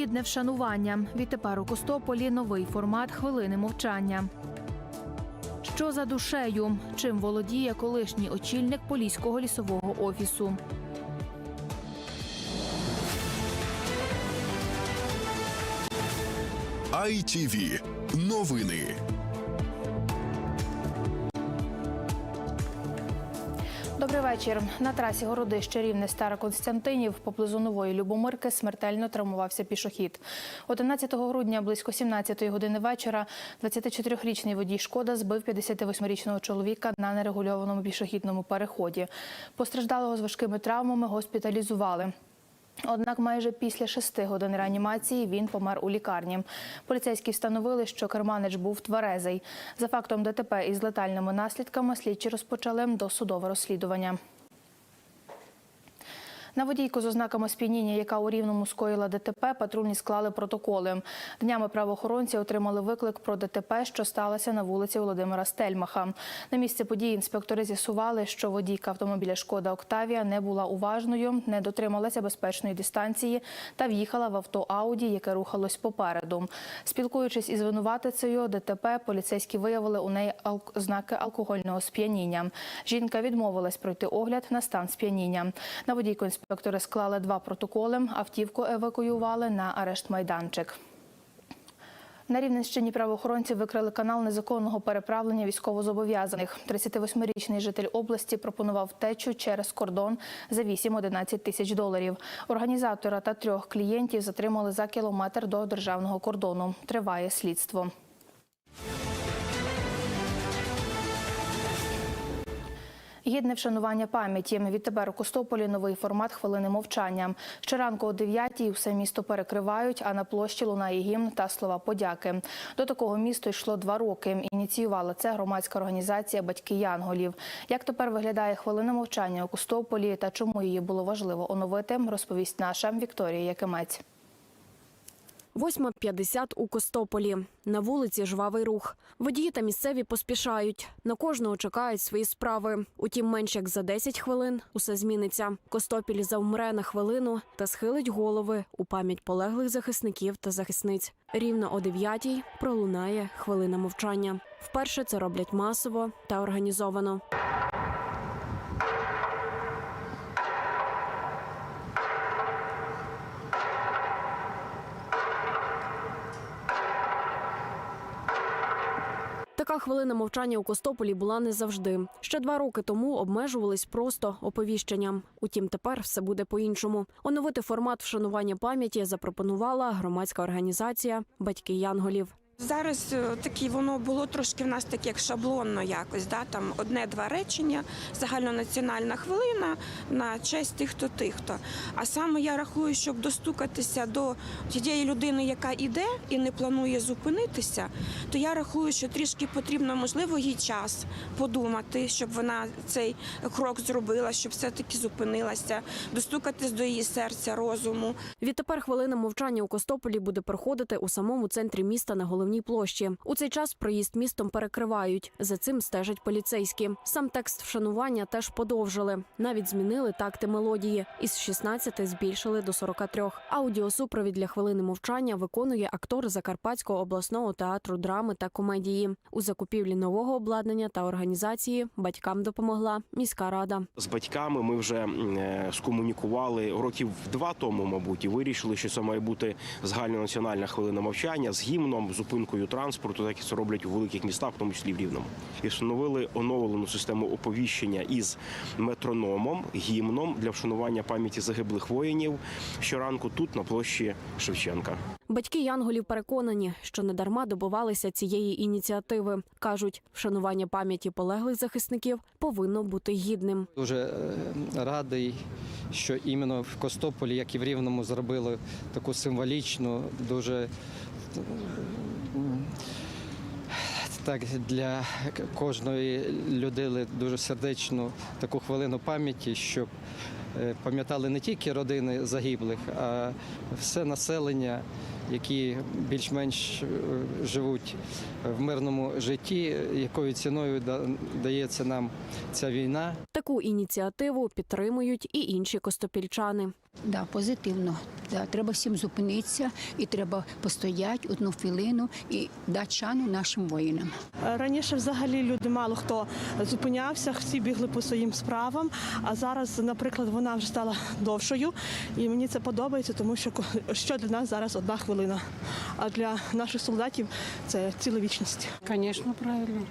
Гідне вшанування. Відтепер у Костополі новий формат хвилини мовчання. Що за душею? Чим володіє колишній очільник Поліського лісового офісу? ITV. Новини. Добрий вечір. На трасі Городище Рівне Стара Константинів поблизу нової Любомирки смертельно травмувався пішохід. 11 грудня близько 17 години вечора 24-річний водій шкода збив 58-річного чоловіка на нерегульованому пішохідному переході. Постраждалого з важкими травмами госпіталізували. Однак майже після шести годин реанімації він помер у лікарні. Поліцейські встановили, що керманич був тверезий. За фактом ДТП із летальними наслідками слідчі розпочали досудове розслідування. На водійку з ознаками сп'яніння, яка у Рівному скоїла ДТП, патрульні склали протоколи. Днями правоохоронці отримали виклик про ДТП, що сталося на вулиці Володимира Стельмаха. На місці події інспектори з'ясували, що водійка автомобіля Шкода Октавія не була уважною, не дотрималася безпечної дистанції та в'їхала в авто Ауді, яке рухалось попереду. Спілкуючись із винуватицею ДТП, поліцейські виявили у неї ознаки алкогольного сп'яніння. Жінка відмовилась пройти огляд на стан сп'яніння. На водійку інспектори склали два протоколи. Автівку евакуювали на арешт майданчик. На Рівненщині правоохоронці викрили канал незаконного переправлення військовозобов'язаних. 38-річний житель області пропонував втечу через кордон за 8-11 тисяч доларів. Організатора та трьох клієнтів затримали за кілометр до державного кордону. Триває слідство. Гідне вшанування пам'яті. Відтепер у Костополі новий формат хвилини мовчання. Щоранку о 9-й все місто перекривають, а на площі лунає гімн та слова подяки. До такого місто йшло два роки. Ініціювала це громадська організація Батьки Янголів. Як тепер виглядає хвилина мовчання у Костополі та чому її було важливо оновити, розповість наша Вікторія Якимець. 8.50 у Костополі. На вулиці жвавий рух. Водії та місцеві поспішають. На кожного чекають свої справи. Утім, менш як за 10 хвилин усе зміниться. Костопіль завмре на хвилину та схилить голови у пам'ять полеглих захисників та захисниць. Рівно о 9-й пролунає хвилина мовчання. Вперше це роблять масово та організовано. Така хвилина мовчання у Костополі була не завжди. Ще два роки тому обмежувались просто оповіщенням. Утім, тепер все буде по-іншому. Оновити формат вшанування пам'яті запропонувала громадська організація Батьки Янголів. Зараз е, такі воно було трошки в нас так як шаблонно якось, да, там одне-два речення, загальнонаціональна хвилина на честь тих, хто тих, хто. А саме я рахую, щоб достукатися до тієї людини, яка іде і не планує зупинитися, то я рахую, що трішки потрібно, можливо, їй час подумати, щоб вона цей крок зробила, щоб все-таки зупинилася, достукатись до її серця, розуму. Відтепер хвилина мовчання у Костополі буде проходити у самому центрі міста на головній площі. У цей час проїзд містом перекривають. За цим стежать поліцейські. Сам текст вшанування теж подовжили. Навіть змінили такти мелодії. Із 16 збільшили до 43. Аудіосупровід для хвилини мовчання виконує актор Закарпатського обласного театру драми та комедії. У закупівлі нового обладнання та організації батькам допомогла міська рада. З батьками ми вже е, скомунікували років два тому, мабуть, і вирішили, що це має бути загальнонаціональна хвилина мовчання з гімном, зупинкою транспорту, так як це роблять у великих містах, в тому числі в Рівному. І встановили оновлену систему оповіщення із метрономом, гімном для вшанування пам'яті загиблих воїнів щоранку тут на площі Шевченка. Батьки Янголів переконані, що недарма добивалися цієї ініціативи. кажуть, вшанування пам'яті полеглих захисників повинно бути гідним. Дуже е, радий, що іменно в Костополі, як і в Рівному, зробили таку символічну, дуже так для кожної людини дуже сердечну таку хвилину пам'яті, щоб е, пам'ятали не тільки родини загиблих, а все населення які більш-менш е, живуть в мирному житті, якою ціною да- дається нам ця війна. Таку ініціативу підтримують і інші костопільчани. Да, позитивно. Да, треба всім зупинитися і треба постояти одну хвилину і дати шану нашим воїнам. Раніше взагалі люди мало хто зупинявся, всі бігли по своїм справам. А зараз, наприклад, вона вже стала довшою, і мені це подобається, тому що ко- що для нас зараз одна хвилина. А для наших солдатів це ціла вічність. Звісно, правильно.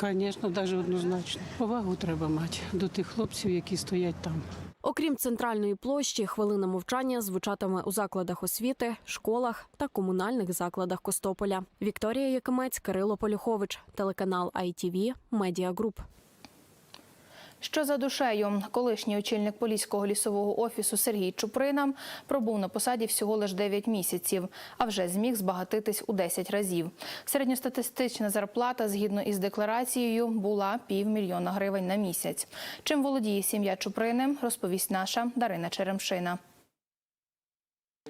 Звісно, навіть однозначно. Повагу треба мати до тих хлопців, які стоять там. Окрім центральної площі, хвилина мовчання звучатиме у закладах освіти, школах та комунальних закладах Костополя. Вікторія Якимець, Кирило Полюхович, телеканал ITV, Group. Що за душею? Колишній очільник Поліського лісового офісу Сергій Чуприна пробув на посаді всього лише 9 місяців, а вже зміг збагатитись у 10 разів. Середньостатистична зарплата, згідно із декларацією, була півмільйона гривень на місяць. Чим володіє сім'я Чуприни, розповість наша Дарина Черемшина.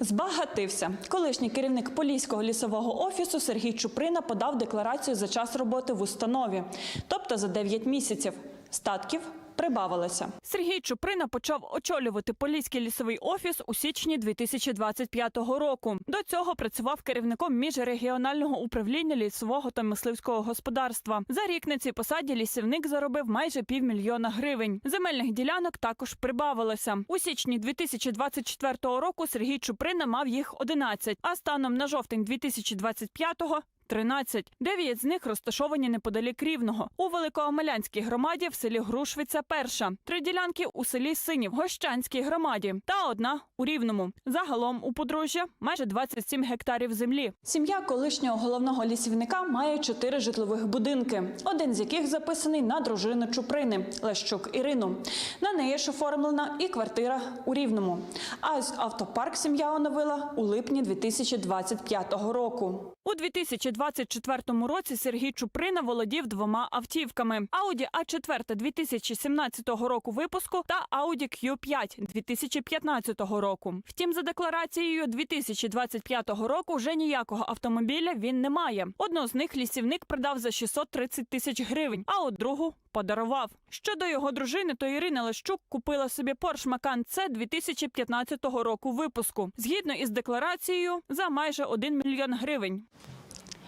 Збагатився. Колишній керівник Поліського лісового офісу Сергій Чуприна подав декларацію за час роботи в установі, тобто за 9 місяців. Статків прибавилося. Сергій Чуприна почав очолювати Поліський лісовий офіс у січні 2025 року. До цього працював керівником міжрегіонального управління лісового та мисливського господарства. За рік на цій посаді лісівник заробив майже півмільйона гривень. Земельних ділянок також прибавилося. У січні 2024 року Сергій Чуприна мав їх 11, а станом на жовтень 2025-го 13. Дев'ять з них розташовані неподалік Рівного. У Великоомелянській громаді в селі Грушвиця перша. Три ділянки у селі Синів, Гощанській громаді та одна у Рівному. Загалом у подружжя майже 27 гектарів землі. Сім'я колишнього головного лісівника має чотири житлових будинки, один з яких записаний на дружину Чуприни Лещук Ірину. На неї ж оформлена і квартира у Рівному. А ось автопарк сім'я оновила у липні 2025 року. У 2024 році Сергій Чуприна володів двома автівками: Audi A4 2017 року випуску та Audi Q5 2015 року. Втім, за декларацією 2025 року вже ніякого автомобіля він не має. Одну з них лісівник продав за 630 тисяч гривень, а от другу подарував. Щодо його дружини, то Ірина Лещук купила собі Porsche Macan C 2015 року випуску, згідно із декларацією за майже 1 мільйон гривень.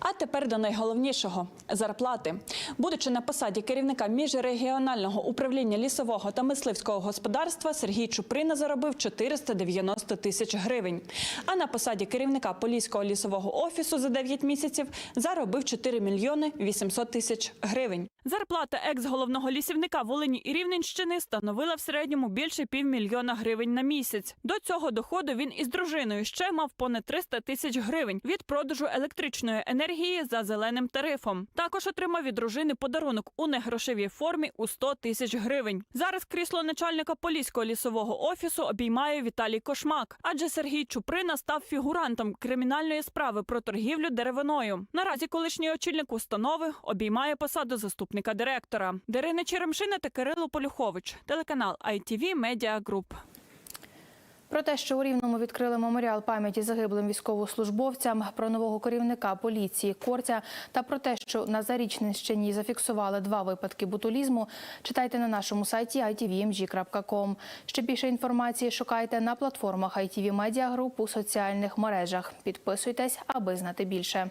А тепер до найголовнішого зарплати. Будучи на посаді керівника міжрегіонального управління лісового та мисливського господарства, Сергій Чуприна заробив 490 тисяч гривень. А на посаді керівника Поліського лісового офісу за 9 місяців заробив 4 мільйони 800 тисяч гривень. Зарплата екс-головного лісівника Волині і Рівненщини становила в середньому більше півмільйона гривень на місяць. До цього доходу він із дружиною ще мав понад 300 тисяч гривень від продажу електричної енергії за зеленим тарифом. Також отримав від дружини подарунок у негрошовій формі у 100 тисяч гривень. Зараз крісло начальника поліського лісового офісу обіймає Віталій Кошмак, адже Сергій Чуприна став фігурантом кримінальної справи про торгівлю деревиною. Наразі колишній очільник установи обіймає посаду заступника директора. Дарина Черемшина та Кирило Полюхович, телеканал ITV Media Group. Про те, що у Рівному відкрили меморіал пам'яті загиблим військовослужбовцям, про нового керівника поліції Корця та про те, що на Зарічненщині зафіксували два випадки ботулізму, читайте на нашому сайті itvmg.com. Ще більше інформації шукайте на платформах ITV Media Group у соціальних мережах. Підписуйтесь, аби знати більше.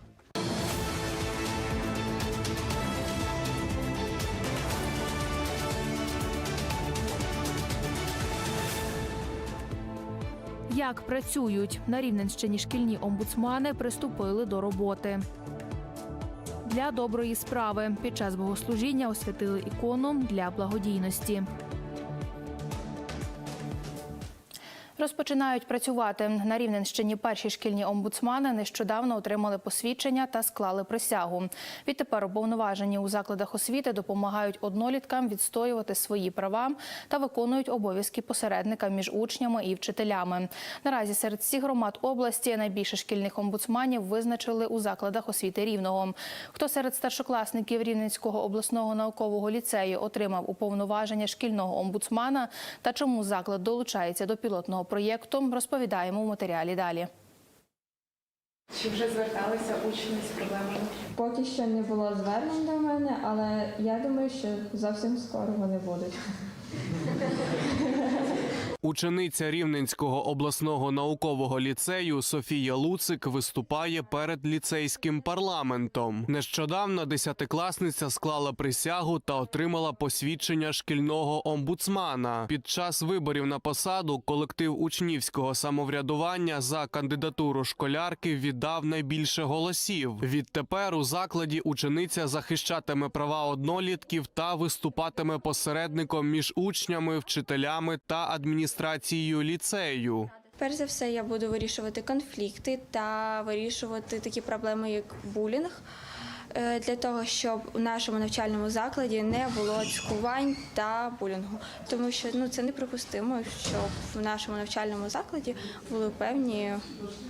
Як працюють на Рівненщині шкільні омбудсмани приступили до роботи. Для доброї справи під час богослужіння освятили ікону для благодійності. Розпочинають працювати на Рівненщині. Перші шкільні омбудсмани нещодавно отримали посвідчення та склали присягу. Відтепер уповноважені у закладах освіти допомагають одноліткам відстоювати свої права та виконують обов'язки посередника між учнями і вчителями. Наразі серед всіх громад області найбільше шкільних омбудсманів визначили у закладах освіти рівного. Хто серед старшокласників Рівненського обласного наукового ліцею отримав уповноваження шкільного омбудсмана та чому заклад долучається до пілотного проєкту, розповідаємо у матеріалі далі. Чи вже зверталися учні з проблемами? Поки що не було звернень до мене, але я думаю, що зовсім скоро вони будуть. Учениця Рівненського обласного наукового ліцею Софія Луцик виступає перед ліцейським парламентом. Нещодавно десятикласниця склала присягу та отримала посвідчення шкільного омбудсмана. Під час виборів на посаду колектив учнівського самоврядування за кандидатуру школярки віддав найбільше голосів. Відтепер у закладі учениця захищатиме права однолітків та виступатиме посередником між учнями, вчителями та адміністрацією ліцею. Перш за все, я буду вирішувати конфлікти та вирішувати такі проблеми, як булінг, е, для того, щоб у нашому навчальному закладі не було цькувань та булінгу. Тому що ну це неприпустимо, щоб в нашому навчальному закладі були певні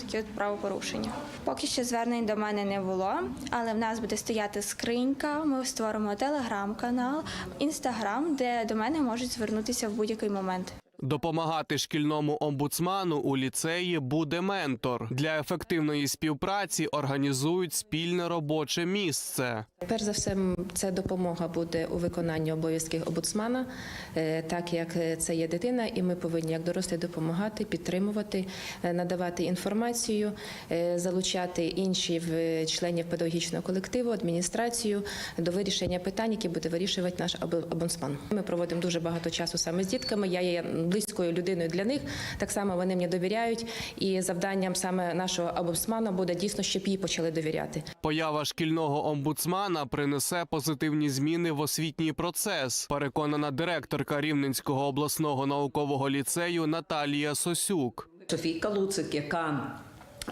такі от правопорушення. Поки що звернень до мене не було, але в нас буде стояти скринька. Ми створимо телеграм-канал, інстаграм, де до мене можуть звернутися в будь-який момент. Допомагати шкільному омбудсману у ліцеї буде ментор. Для ефективної співпраці організують спільне робоче місце. Перш за все, це допомога буде у виконанні обов'язків омбудсмана, е, так як це є дитина, і ми повинні як дорослі допомагати, підтримувати, е, надавати інформацію, е, залучати інших членів педагогічного колективу, адміністрацію до вирішення питань, які буде вирішувати наш омбудсман. Ми проводимо дуже багато часу саме з дітками. Я є близькою людиною для них. Так само вони мені довіряють. І завданням саме нашого омбудсмана буде дійсно, щоб їй почали довіряти. Поява шкільного омбудсмана принесе позитивні зміни в освітній процес. Переконана директорка Рівненського обласного наукового ліцею Наталія Сосюк. Софійка Луцик, яка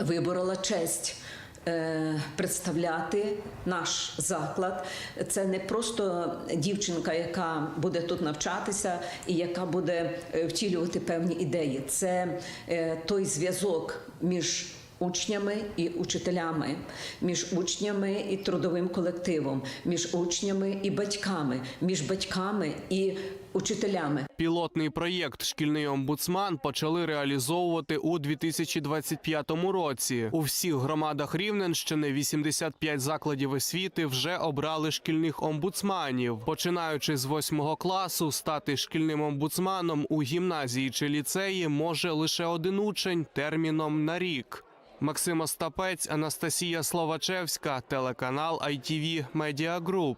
виборола честь. Е, Представляти наш заклад це не просто дівчинка, яка буде тут навчатися і яка буде е, втілювати певні ідеї. Це е, той зв'язок між учнями і учителями, між учнями і трудовим колективом, між учнями і батьками, між батьками і учителями. Пілотний проєкт Шкільний омбудсман почали реалізовувати у 2025 році. У всіх громадах Рівненщини 85 закладів освіти вже обрали шкільних омбудсманів. Починаючи з 8 класу, стати шкільним омбудсманом у гімназії чи ліцеї може лише один учень терміном на рік. Максим Остапець, Анастасія Словачевська, телеканал ITV Media Group.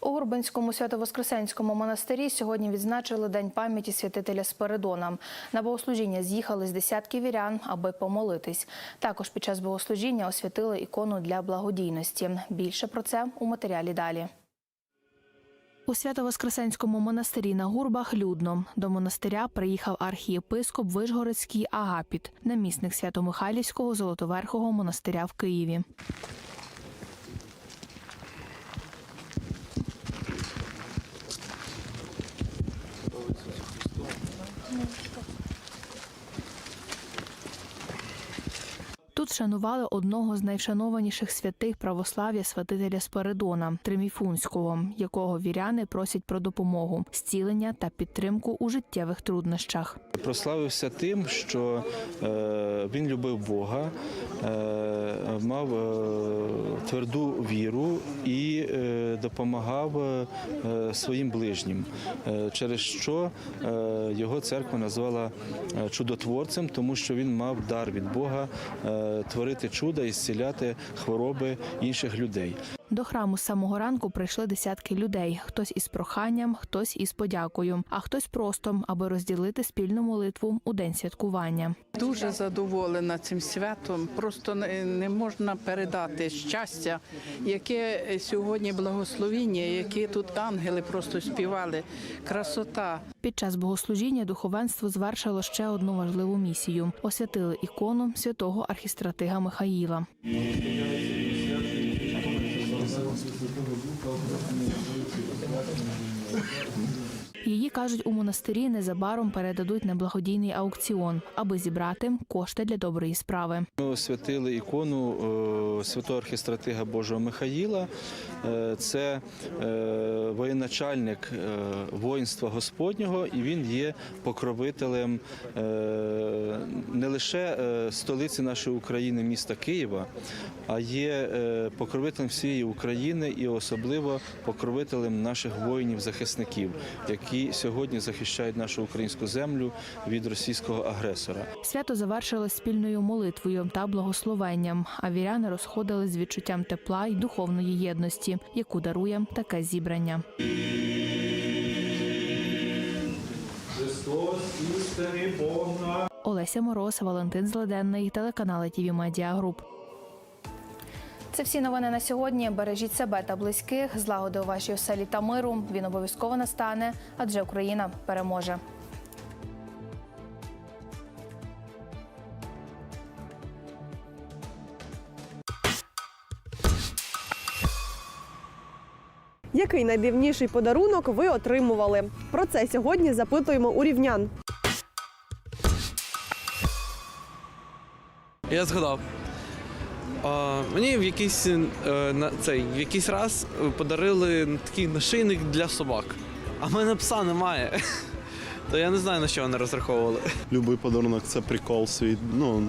У Гурбанському Свято-Воскресенському монастирі сьогодні відзначили День пам'яті святителя Спиридона. На богослужіння з'їхались десятки вірян, аби помолитись. Також під час богослужіння освятили ікону для благодійності. Більше про це у матеріалі далі. У Свято-Воскресенському монастирі на Гурбах людно. До монастиря приїхав архієпископ Вишгородський Агапіт, намісник Свято-Михайлівського Золотоверхого монастиря в Києві. Шанували одного з найшанованіших святих православ'я святителя Спиридона Триміфунського, якого віряни просять про допомогу, зцілення та підтримку у життєвих труднощах. Прославився тим, що е, він любив Бога, е, мав е, тверду віру і допомагав своїм ближнім, через що його церква назвала чудотворцем, тому що він мав дар від Бога творити чуда і зціляти хвороби інших людей. До храму з самого ранку прийшли десятки людей: хтось із проханням, хтось із подякою, а хтось просто, аби розділити спільну молитву у день святкування. Дуже задоволена цим святом. Просто не, можна передати щастя, яке сьогодні благословіння, які тут ангели просто співали. Красота. Під час богослужіння духовенство звершило ще одну важливу місію: освятили ікону святого архістратига Михаїла. Святого Духа, обрати на Ісусі, Її кажуть, у монастирі незабаром передадуть на благодійний аукціон, аби зібрати кошти для доброї справи. Ми освятили ікону е, святого архістратига Божого Михаїла. Е, Це е, воєначальник воїнства Господнього, і він є покровителем не лише столиці нашої України, міста Києва, а є покровителем всієї України і особливо покровителем наших воїнів-захисників, які сьогодні захищають нашу українську землю від російського агресора. Свято завершилось спільною молитвою та благословенням. А віряни розходили з відчуттям тепла й духовної єдності, яку дарує таке зібрання. Олеся Мороз, Валентин Зледенний, телеканал ТІВІ Медіа Груп. Це всі новини на сьогодні. Бережіть себе та близьких, злагоди у вашій оселі та миру. Він обов'язково настане, адже Україна переможе. Який найдивніший подарунок ви отримували? Про це сьогодні запитуємо у рівнян. Я згадав. Мені в якийсь, е, на, цей, в якийсь раз подарили такий нашийник для собак. А в мене пса немає. То я не знаю, на що вони розраховували. Любий подарунок це прикол свій. Ну,